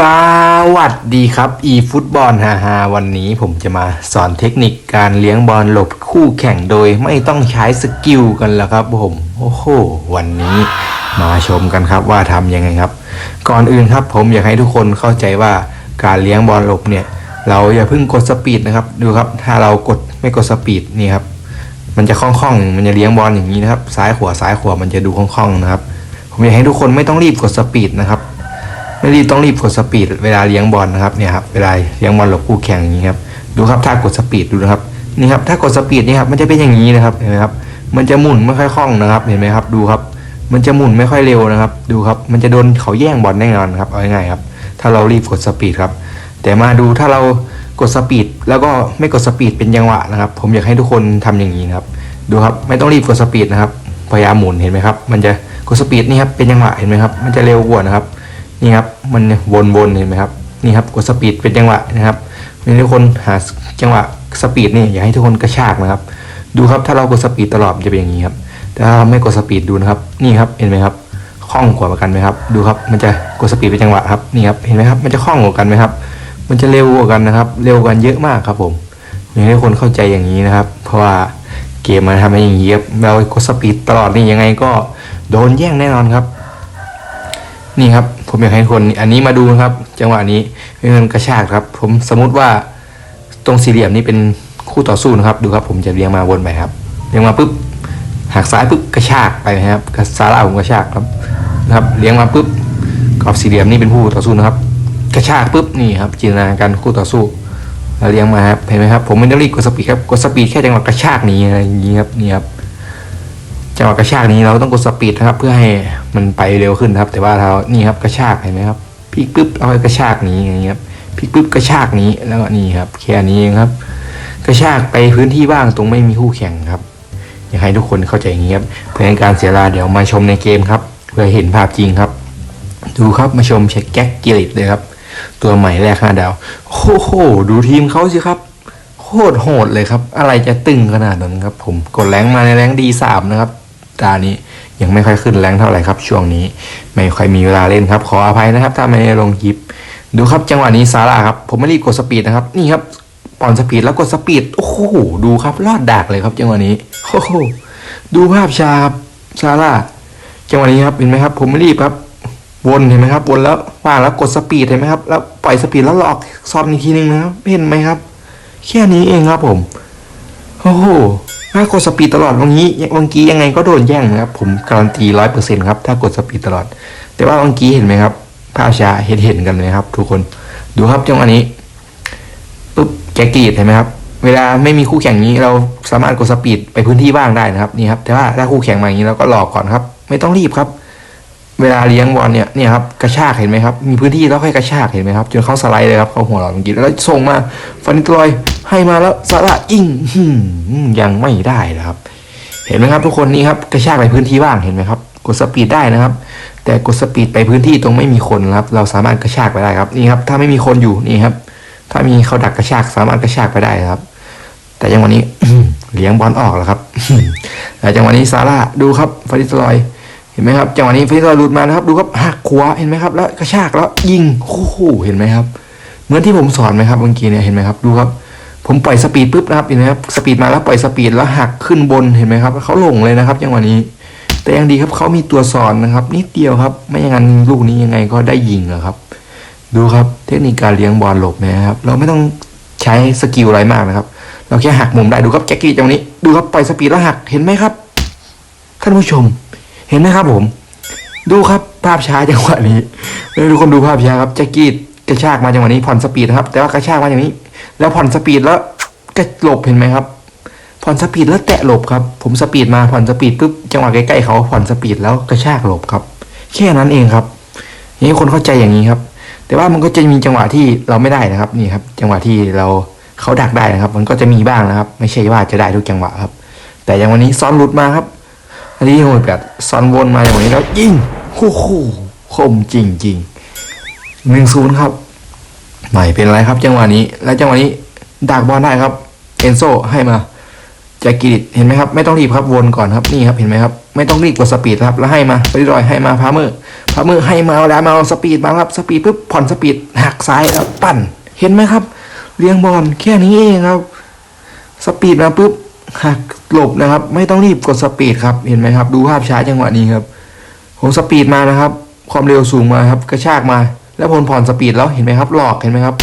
สวัสดีครับ e ฟุตบอลฮาฮาวันนี้ผมจะมาสอนเทคนิคการเลี้ยงบอลหลบคู่แข่งโดยไม่ต้องใช้สกิลกันแล้วครับผม โอ้โห วันนี้มาชมกันครับว่าทำยังไงครับ ก่อนอื่นครับผมอยากให้ทุกคนเข้าใจว่าการเลี้ยงบอลหลบเนี่ย เราอย่าเพิ่งกดสปีดนะครับดูครับ ถ้าเรากดไม่กดสปีดนี่ครับ มันจะคล่องๆมันจะเลี้ยงบอลอย่างนี้นะครับ ซ้ายขวาซ้ายขวามันจะดูคล่องๆนะครับ ผมอยากให้ทุกคนไม่ต้องรีบกดสปีดนะครับ รีบต้องรีบกดสปีดเวลาเลี้ยงบอลนะครับเนี่ยครับเวลาเลี้ยงบอลหลบคู่แข่งอย่างนี้ครับดูครับถ้ากดสปีดดูนะครับนี่ครับถ้ากดสปีดนี่ครับมันจะเป็นอย่างนี้นะครับเห็นไหมครับมันจะหมุนไม่ค่อยคล่องนะครับเห็นไหมครับดูครับ มันจะหมุนไม่ค่อยเร็วนะครับ ดูครับมันจะโดนเขาแย่งบอลแน่นอนครับเอาง่ายๆครับถ้าเรารีบกดสปีดครับแต่มาดูถ้าเรากดสปีดแล้วก็ไม่กดสปีดเป็นจังหวะนะครับ ผมอยากให้ทุกคนทำอย่างนี้นะครับ ดูครับไม่ต้องรีบกดสปีดนะครับพยายามหมุนเห็นไหมครับ มันจะกดสปีดนี่ครับเป็นจังหวะเห็นไหมครับ มันจะเร็วกว่านะครับ นี่ครับมันวนๆเห็นไหมครับนี่ครับกดสปีดเป็นจังหวะนะครับให้ทุกคนหาจังหวะสปีดนี่อย่าให้ทุกคนกระชากนะครับ ดูครับถ้าเรากดสปีดตลอดจะเป็นอย่างนี้ครับแต่ถ้าเราไม่กดสปีดดูนะครับนี่ครับเห็นไหมครับคล่องกว่ากันไหมครับ ดูครับมันจะกดสปีดเป็นจังหวะครับนี่ครับเห็นไหมครับมันจะคล่องกว่ากันไหมครับ มันจะเร็วกว่ากันนะครับ เร็วกันเยอะมากครับผมอยากให้ทุกคนเข้าใจอย่างนี้นะครับ เพราะว่าเกมมันทำให้อย่างนี้ครับเรากดสปีดตลอดนี่ยังไงก็โดนแย่งแน่นอนครับ นี่ครับ ผมอยากให้คนอันนี้มาดูนะครับ จังหวะนี้เป็นเงินกระชากครับ ผมสมมุติว่าตรงสี่เหลี่ยมนี้เป็นคู่ต่อสู้นะครับ ดูครับ ผมจะเลี้ยงมาวนไปครับเลี้ยงมาปุ๊บหักซ้ายปุ๊บกระชากไปนะครับกระซาร่าผมกระชากครับนะครับเลี้ยงมาปุ๊บกรอบสี่เหลี่ยมนี่เป็นคู่ต่อสู้นะครับ กระชากปุ๊บนี่ครับจินตนาการคู่ต่อสู้เลี้ยงมาครับเห็นไหมครับผมไม่ได้รีบกดสปีดครับกดสปีดแค่จังหวะกระชากหนี้อะไรอย่างนี้ครับนี่ครับ จังหวะกระชากนี้เราต้องกดสปีดนะครับ เพื่อให้มันไปเร็วขึ้นครับ แต่ว่าเรานี่ครับกระชากเห็นไหมครับพลิกปุ๊บเอากระชากนี้อย่างนี้ยครับพลิกปุ๊บกระชากนี้แล้วก็นี่ครับแค่นี้เองครับ กระชากไปพื้นที่ว่างตรงไม่มีคู่แข่งครับอยากให้ทุกคนเข้าใจอย่างนี้ครับเพื่อให้การเสียเวลาเดี๋ยวมาชมในเกมครับ เพื่อเห็นภาพจริงครับ ดูครับมาชมเช็คแก๊กกิริตเลยครับ ตัวใหม่แรกห้าดาวโอ้โหดูทีมเขาสิครับโคตรโหดเลยครับ อะไรจะตึงขนาดนั้นครับ ผมกดแรงมาในแรงดีสามนะครับ ตานี้ยังไม่ค่อยขึ้นแรงเท่าไหร่ครับ ช่วงนี้ ไม่ค่อยมีเวลาเล่นครับ ขออภัยนะครับ ถ้าไม่ได้ลงคลิป ดูครับจังหวะนี้ซาร่าครับ ผมไม่รีบกดสปีดนะครับ นี่ครับปอนสปีดแล้วกดสปีด โอ้โห ดูครับ ลอดดักเลยครับ จังหวะนี้ โอ้โห ดูภาพชาครับซาร่า จังหวะนี้ครับ เห็นไหมครับ ผมไม่รีบครับ วนเห็นไหมครับ วนแล้วว่างแล้วกดสปีดเห็นไหมครับ แล้วปล่อยสปีดแล้วหลอกซ้อนอีกทีนึงนะครับ เห็นไหมครับ แค่นี้เองครับผม โอ้โหถ้ากดสปีดตลอดวันนี้วันกี้ยังไงก็โดนแย่งนะครับ ผมการันตีร้อยเปอร์เซ็นต์ครับ ถ้ากดสปีดตลอด แต่ว่าวันกี้เห็นไหมครับภาพชาเห็นเห็นกันเลยครับ ทุกคน ดูครับจังหวะนี้ปุ๊บแกกรีดเห็นไหมครับ เวลาไม่มีคู่แข่งนี้เราสามารถกดสปีดไปพื้นที่ว่างได้นะครับนี่ครับ แต่ว่าถ้าคู่แข่งมาอย่างนี้เราก็หลอกก่อนครับ ไม่ต้องรีบครับ เวลาเลี้ยงบอลเนี่ยเนี่ยครับกระชากเห็นไหมครับ มีพื้นที่แล้วค่อยกระชากเห็นไหมครับจนเขาสไลด์เลยครับเขาหัวเราะเมื่อกี้แล้วส่งมาฟันิตลอย ให้มาแล้วสาระยิงยังไม่ได้นะครับ เห็นไหมครับทุกคนนี่ครับกระชากไปพื้นที่ว่างเห็นไหมครับ กดสปีดได้นะครับ แต่กดสปีดไปพื้นที่ตรงไม่มีคนครับ เราสามารถกระชากไปได้ครับนี่ครับ ถ้าไม่มีคนอยู่นี่ครับ ถ้ามีเขาดักกระชากสามารถกระชากไปได้ครับ แต่จังหวะนี้เลี้ยงบอลออกแล้วครับแต่จังหวะนี้ซาร่าดูครับฟาริสลอยเห็นไหมครับจังหวะนี้ฟาริสลอยหลุดมานะครับ ดูครับหักขวาเห็นไหมครับ แล้วกระชากแล้วยิงโอ้โหเห็นไหมครับ เหมือนที่ผมสอนไหมครับเมื่อกี้เนี่ยเห็นไหมครับ ดูครับ ผมปล่อยสปีดปุ๊บนะครับเห็นไหมครับสปีดมาแล้วปล่อยสปีดแล้วหักขึ้นบนเห็นไหมครับเขาลงเลยนะครับจังหวะนี้ แต่ยังดีครับเขามีตัวสอนนะครับ นิดเดียวครับ ไม่อย่างนั้นลูกนี้ยังไงก็ได้ยิงอะครับ ดูครับเทคนิคการเลี้ยงบอลหลบนะครับ เราไม่ต้องใช้สกิลอะไรมากนะครับ เราแค่หักมุมได้ดูครับแจ็คกี้จังหวะนี้ ดูครับปล่อยสปีดแล้วหักเห็นไหมครับ ท่านผู้ชม เห็นไหมครับผม ดูครับภาพช้าจังหวะนี้ทุกคนดูภาพช้าครับแจ็คกี้กระชากมาจังหวะนี้ผ่อนสปีดนะครับแต่ว่ากระชากมาอย่างนี้ แล้วผ่อนสปีดแล้วกระหลบเห็นไหมครับ ผ่อนสปีดแล้วแตะหลบครับ ผมสปีดมาผ่อนสปีดปุ๊บจังหวะใกล้ๆเขาผ่อนสปีดแล้วกระชากหลบครับ แค่นั้นเองครับนี่คนเข้าใจอย่างนี้ครับ แต่ว่ามันก็จะมีจังหวะที่เราไม่ได้นะครับนี่ครับ จังหวะที่เราเขาดักได้นะครับ มันก็จะมีบ้างนะครับ ไม่ใช่ว่าจะได้ทุกจังหวะครับ แต่อย่างวันนี้ซ้อนหลุดมาครับอันนี้โหดแบบซ้อนวนมาอย่างวันนี้แล้วยิงโอ้โหคมจริงจริงหนึ่งศูนย์ครับ ไม่เป็นไรครับจังหวะนี้ และจังหวะนี้ดักบอลได้ครับ เอนโซให้มาจ็คกิริตเห็นไหมครับ ไม่ต้องรีบครับวนก่อนครับนี่ครับเห็นไหมครับไม่ต้องรีบกดสปีดครับแล้วให้มาไปรอยให้มาพาเมอร์พพามือให้มาแล้วมาเอาสปีดมาครับสปีดปุ๊บผ่อนสปีดหักซ้ายแล้วปั่น เห็นไหมครับ เลี้ยงบอลแค่นี้เองครับ สปีดมาปุ๊บหักหลบนะครับ ไม่ต้องรีบกดสปีดครับเห็นไหมครับ ดูภาพช้าจังหวะนี้ครับ ผมสปีดมานะครับ ความเร็วสูงมาครับ กระชากมา แล้วพลผ่อนสปีดแล้วเห็นไหมครับ หลอกเห็นไหมครับ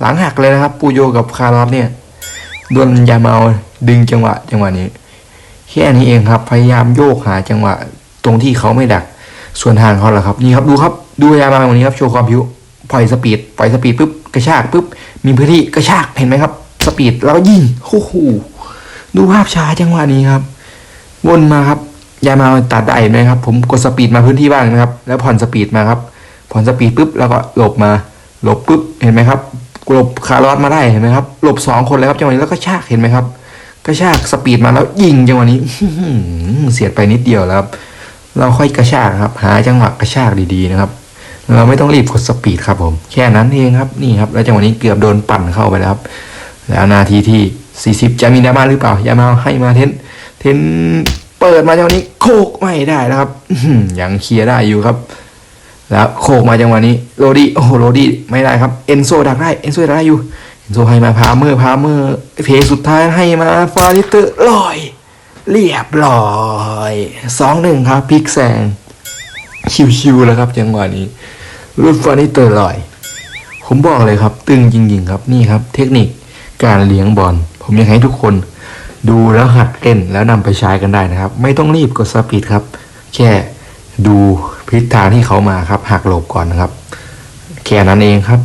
หลังหักเลยนะครับ ปูโยกับคาร์ลอสเนี่ยโดนยาเมาดึงจังหวะ จังหวะนี้ แค่นี้เองครับ พยายามโยกหาจังหวะ ตรงที่เขาไม่ดัก ส่วนทางเขาแหละครับ นี่ครับดูครับ ดูยามาวันนี้ครับ โชว์ความผิวปล่อยสปีดปล่อยสปีดปุ๊บกระชากปุ๊บมีพื้นที่กระชากเห็นไหมครับ สปีดแล้วก็ยิงโอ้โหดูภาพช้าจังหวะนี้ครับ วนมาครับยามาตัดได้ไหมครับ ผมกดสปีดมาพื้นที่บ้างนะครับ แล้วผ่อนสปีดมาครับ ผ่อนสปีดปุ๊บแล้วก็หลบมาหลบปุ๊บเห็นไหมครับหลบคาร์ลอสมาได้เห็นไหมครับหลบสองคนเลยครับจังหวะนี้แล้วก็ชากเห็นไหมครับกระชากสปีดมาแล้วยิงจังหวะนี้เสียดไปนิดเดียวแล้วครับ เราค่อยกระชากครับ หาจังหวะกระชากดีๆนะครับ เราไม่ต้องรีบกดสปีดครับผมแค่นั้นเองครับนี่ครับแล้วจังหวะนี้เกือบโดนปั่นเข้าไปแล้วครับ แล้วนาทีที่ 40 จะมีดามาหรือเปล่ายามาให้มาเทนเทนเปิดมาจังหวะนี้โคกไม่ได้นะครับยังเคลียร์ได้อยู่ครับ แล้วโคกมาจังหวะนี้โรดี้โอ้โหโรดี้ไม่ได้ครับเอนโซดักได้เอนโซดักได้อยู่เอนโซให้มาพาเมอร์พาเมอร์เพสุดท้ายให้มาฟาริเตอร์ลอย เรียบร้อยสองหนึ่งครับพลิกแซงชิวๆแล้วครับจังหวะนี้รุ่นฟานิเตอร์ลอย ผมบอกเลยครับ ตึงจริงๆครับนี่ครับ เทคนิคการเลี้ยงบอลผมอยากให้ทุกคนดูแล้วหัดเล่นแล้วนำไปใช้กันได้นะครับ ไม่ต้องรีบกดสปีดครับ แค่ ดูพิษทางที่เขามาครับหักหลบก่อนนะครับแค่นั้นเองครับ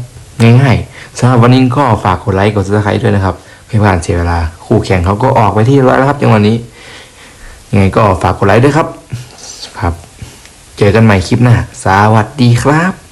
ง่ายๆสำหรับวันนี้ก็ฝากกดไลค์กดซับสไครต์ด้วยนะครับเพื่อผ่านเสียเวลา คู่แข่งเขาก็ออกไปที่ร้อยแล้วครับจังวันี้ยังไงก็ฝากกดไลค์ด้วยครับ ครับ เจอกันใหม่คลิปหน้าสวัสดีครับ